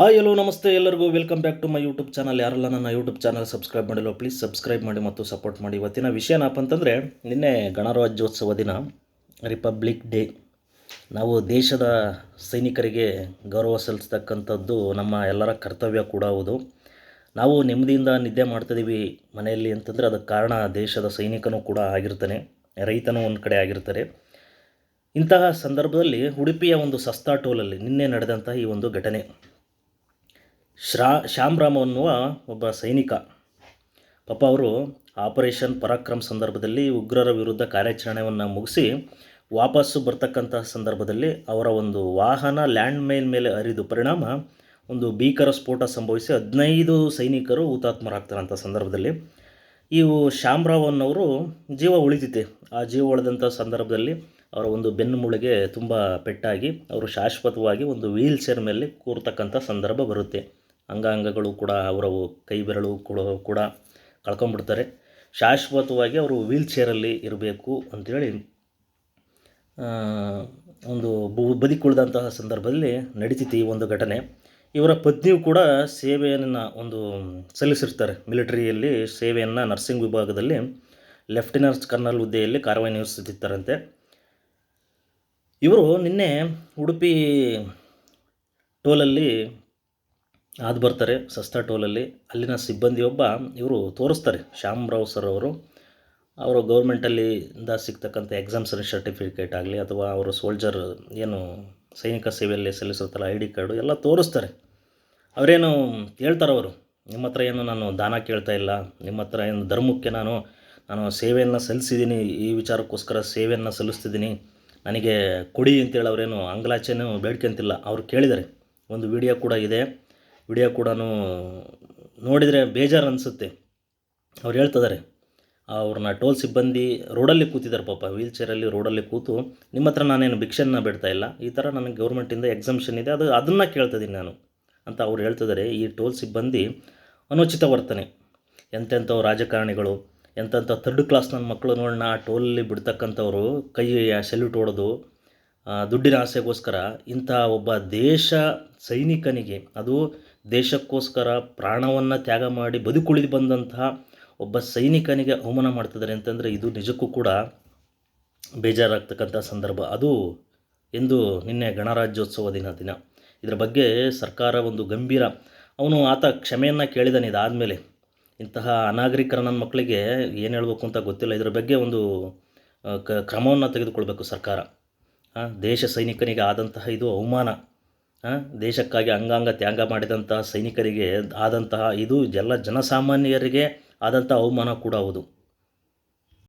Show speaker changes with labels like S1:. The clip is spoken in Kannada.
S1: ಹಾಯ್ ಎಲ್ಲೋ ನಮಸ್ತೆ ಎಲ್ಲರಿಗೂ. Welcome back to my YouTube channel ಯಾರೆಲ್ಲ ನನ್ನ ಯೂಟ್ಯೂಬ್ ಚಾನಲ್ ಸಬ್ಸ್ಕ್ರೈಬ್ ಮಾಡಿಲ್ಲ ಪ್ಲೀಸ್ ಸಬ್ಸ್ಕ್ರೈಬ್ ಮಾಡಿ ಮತ್ತು ಸಪೋರ್ಟ್ ಮಾಡಿ. ಇವತ್ತಿನ ವಿಷಯ ಏನಪ್ಪ ಅಂತಂದರೆ, ನಿನ್ನೆ ಗಣರಾಜ್ಯೋತ್ಸವ ದಿನ ರಿಪಬ್ಲಿಕ್ ಡೇ ನಾವು ದೇಶದ ಸೈನಿಕರಿಗೆ ಗೌರವ ಸಲ್ಲಿಸ್ತಕ್ಕಂಥದ್ದು ನಮ್ಮ ಎಲ್ಲರ ಕರ್ತವ್ಯ ಕೂಡ ಹೌದು. ನಾವು ನೆಮ್ಮದಿಯಿಂದ ನಿದ್ದೆ ಮಾಡ್ತಿದ್ದೀವಿ ಮನೆಯಲ್ಲಿ ಅಂತಂದರೆ, ಅದಕ್ಕೆ ಕಾರಣ ದೇಶದ ಸೈನಿಕನೂ ಕೂಡ ಆಗಿರ್ತಾನೆ, ರೈತನೂ ಒಂದು ಕಡೆ ಆಗಿರ್ತಾರೆ. ಇಂತಹ ಸಂದರ್ಭದಲ್ಲಿ ಉಡುಪಿಯ ಒಂದು ಸಸ್ತಾ ಟೋಲಲ್ಲಿ ನಿನ್ನೆ ನಡೆದಂತಹ ಈ ಒಂದು ಘಟನೆ. ಶ್ರಾ ಶ್ಯಾಮ್ರಾಮ್ ಅನ್ನುವ ಒಬ್ಬ ಸೈನಿಕ. ಪಾಪ ಅವರು ಆಪರೇಷನ್ ಪರಾಕ್ರಮ್ ಸಂದರ್ಭದಲ್ಲಿ ಉಗ್ರರ ವಿರುದ್ಧ ಕಾರ್ಯಾಚರಣೆಯನ್ನು ಮುಗಿಸಿ ವಾಪಸ್ಸು ಬರ್ತಕ್ಕಂಥ ಸಂದರ್ಭದಲ್ಲಿ ಅವರ ಒಂದು ವಾಹನ ಲ್ಯಾಂಡ್ ಮೈನ್ ಮೇಲೆ ಹರಿದು ಪರಿಣಾಮ ಒಂದು ಭೀಕರ ಸ್ಫೋಟ ಸಂಭವಿಸಿ ಹದಿನೈದು ಸೈನಿಕರು ಹುತಾತ್ಮರಾಗ್ತಾರಂಥ ಸಂದರ್ಭದಲ್ಲಿ. ಇವು ಶ್ಯಾಮ್ರಾವ್ ಅನ್ನೋರು ಜೀವ ಉಳಿದಿದೆ. ಆ ಜೀವ ಉಳಿದಂಥ ಸಂದರ್ಭದಲ್ಲಿ ಅವರ ಒಂದು ಬೆನ್ನು ಮುಳಿಗೆ ತುಂಬ ಪೆಟ್ಟಾಗಿ ಅವರು ಶಾಶ್ವತವಾಗಿ ಒಂದು ವೀಲ್ ಚೇರ್ ಮೇಲೆ ಕೂರ್ತಕ್ಕಂಥ ಸಂದರ್ಭ ಬರುತ್ತೆ. ಅಂಗಾಂಗಗಳು ಕೂಡ ಅವರ ಕೈ ಬೆರಳು ಕೂಡ ಕೂಡ ಕಳ್ಕೊಂಬಿಡ್ತಾರೆ ಶಾಶ್ವತವಾಗಿ ಅವರು ವೀಲ್ ಚೇರಲ್ಲಿ ಇರಬೇಕು ಅಂಥೇಳಿ ಒಂದು ಬು ಕುಳಿದಂತಹ ಸಂದರ್ಭದಲ್ಲಿ ನಡೀತಿತ್ತು ಈ ಒಂದು ಘಟನೆ. ಇವರ ಪತ್ನಿಯು ಕೂಡ ಸೇವೆಯನ್ನು ಒಂದು ಸಲ್ಲಿಸಿರ್ತಾರೆ. ಮಿಲಿಟರಿಯಲ್ಲಿ ಸೇವೆಯನ್ನು ನರ್ಸಿಂಗ್ ವಿಭಾಗದಲ್ಲಿ ಲೆಫ್ಟಿನೆಂಟ್ ಕರ್ನಲ್ ಹುದ್ದೆಯಲ್ಲಿ ಕಾರ್ಯನಿರ್ವಹಿಸುತ್ತಿದ್ದಾರಂತೆ. ಇವರು ನಿನ್ನೆ ಉಡುಪಿ ಟೋಲಲ್ಲಿ ಹಾದು ಬರ್ತಾರೆ ಸಸ್ತಾ ಟೋಲಲ್ಲಿ ಅಲ್ಲಿನ ಸಿಬ್ಬಂದಿಯೊಬ್ಬ ಇವರು ತೋರಿಸ್ತಾರೆ ಶ್ಯಾಮರಾವ್ ಸರ್ ಅವರು. ಅವರು ಗೌರ್ಮೆಂಟಲ್ಲಿ ಇಂದ ಸಿಗ್ತಕ್ಕಂಥ ಎಕ್ಸಾಮ್ಸನ್ ಸರ್ಟಿಫಿಕೇಟ್ ಆಗಲಿ ಅಥವಾ ಅವರು ಸೋಲ್ಜರ್ ಏನು ಸೈನಿಕ ಸೇವೆಯಲ್ಲಿ ಸಲ್ಲಿಸುತ್ತಲ್ಲ ಐ ಡಿ ಕಾರ್ಡು ಎಲ್ಲ ತೋರಿಸ್ತಾರೆ. ಅವರೇನು ಹೇಳ್ತಾರೆ ಅವರು, ನಿಮ್ಮ ಹತ್ರ ಏನು ನಾನು ದಾನ ಕೇಳ್ತಾ ಇಲ್ಲ, ನಿಮ್ಮ ಹತ್ರ ಏನು ಧರ್ಮಕ್ಕೆ ನಾನು ನಾನು ಸೇವೆಯನ್ನು ಸಲ್ಲಿಸಿದ್ದೀನಿ ಈ ವಿಚಾರಕ್ಕೋಸ್ಕರ ಸೇವೆಯನ್ನು ಸಲ್ಲಿಸ್ತಿದ್ದೀನಿ ನನಗೆ ಕೊಡಿ ಅಂತೇಳಿ ಅವರೇನು ಅಂಗಲಾಚೆನೂ ಬೇಡ್ಕೊಂತಿಲ್ಲ ಅವ್ರು ಕೇಳಿದ್ದಾರೆ, ಒಂದು ವಿಡಿಯೋ ಕೂಡ ಇದೆ ವಿಡಿಯೋ ಕೂಡ ನೋಡಿದರೆ ಬೇಜಾರು ಅನಿಸುತ್ತೆ ಅವ್ರು ಹೇಳ್ತಿದ್ದಾರೆ ಅವ್ರನ್ನ ಟೋಲ್ ಸಿಬ್ಬಂದಿ ರೋಡಲ್ಲಿ ಕೂತಿದ್ದಾರೆ ಪಾಪ, ವೀಲ್ ಚೇರಲ್ಲಿ ರೋಡಲ್ಲಿ ಕೂತು, ನಿಮ್ಮ ಹತ್ರ ನಾನೇನು ಭಿಕ್ಷೆನ ಬಿಡ್ತಾ ಇಲ್ಲ, ಈ ಥರ ನನಗೆ ಗೌರ್ಮೆಂಟಿಂದ ಎಕ್ಸಮ್ಷನ್ ಇದೆ, ಅದು ಅದನ್ನು ಕೇಳ್ತಿದ್ದೀನಿ ನಾನು ಅಂತ ಅವ್ರು ಹೇಳ್ತಿದ್ದಾರೆ ಈ ಟೋಲ್ ಸಿಬ್ಬಂದಿ ಅನುಚಿತ ವರ್ತನೆ. ಎಂತೆಂಥವ್ರು ರಾಜಕಾರಣಿಗಳು, ಎಂತೆಂಥ ಥರ್ಡ್ ಕ್ಲಾಸ್ ನನ್ನ ಮಕ್ಕಳು ನೋಡೋಣ ಆ ಟೋಲಲ್ಲಿ ಬಿಡ್ತಕ್ಕಂಥವ್ರು, ಕೈ ಸೆಲ್ಯೂಟ್ ಹೊಡೆದು ದುಡ್ಡಿನ ಆಸೆಗೋಸ್ಕರ ಇಂಥ ಒಬ್ಬ ದೇಶ ಸೈನಿಕನಿಗೆ, ಅದು ದೇಶಕ್ಕೋಸ್ಕರ ಪ್ರಾಣವನ್ನು ತ್ಯಾಗ ಮಾಡಿ ಬದುಕುಳಿದು ಬಂದಂತಹ ಒಬ್ಬ ಸೈನಿಕನಿಗೆ ಅವಮಾನ ಮಾಡ್ತಿದ್ದಾರೆ ಅಂತಂದರೆ ಇದು ನಿಜಕ್ಕೂ ಕೂಡ ಬೇಜಾರಾಗ್ತಕ್ಕಂಥ ಸಂದರ್ಭ. ಅದು ಎಂದು ನಿನ್ನೆ ಗಣರಾಜ್ಯೋತ್ಸವ ದಿನ ದಿನ. ಇದರ ಬಗ್ಗೆ ಸರ್ಕಾರ ಒಂದು ಗಂಭೀರ, ಅವನು ಆತ ಕ್ಷಮೆಯನ್ನು ಕೇಳಿದಾನೆ ಇದಾದಮೇಲೆ. ಇಂತಹ ಅನಾಗರಿಕರ ನನ್ನ ಮಕ್ಕಳಿಗೆ ಏನು ಹೇಳಬೇಕು ಅಂತ ಗೊತ್ತಿಲ್ಲ. ಇದರ ಬಗ್ಗೆ ಒಂದು ಕ್ರಮವನ್ನು ತೆಗೆದುಕೊಳ್ಬೇಕು ಸರ್ಕಾರ. ದೇಶ ಸೈನಿಕನಿಗೆ ಆದಂತಹ ಇದು ಅವಮಾನ. ದೇಶಕ್ಕಾಗಿ ಅಂಗಾಂಗ ತ್ಯಾಗ ಮಾಡಿದಂತಹ ಸೈನಿಕರಿಗೆ ಆದಂತಹ ಇದು ಎಲ್ಲ ಜನಸಾಮಾನ್ಯರಿಗೆ ಆದಂಥ ಅವಮಾನ ಕೂಡ ಹೌದು.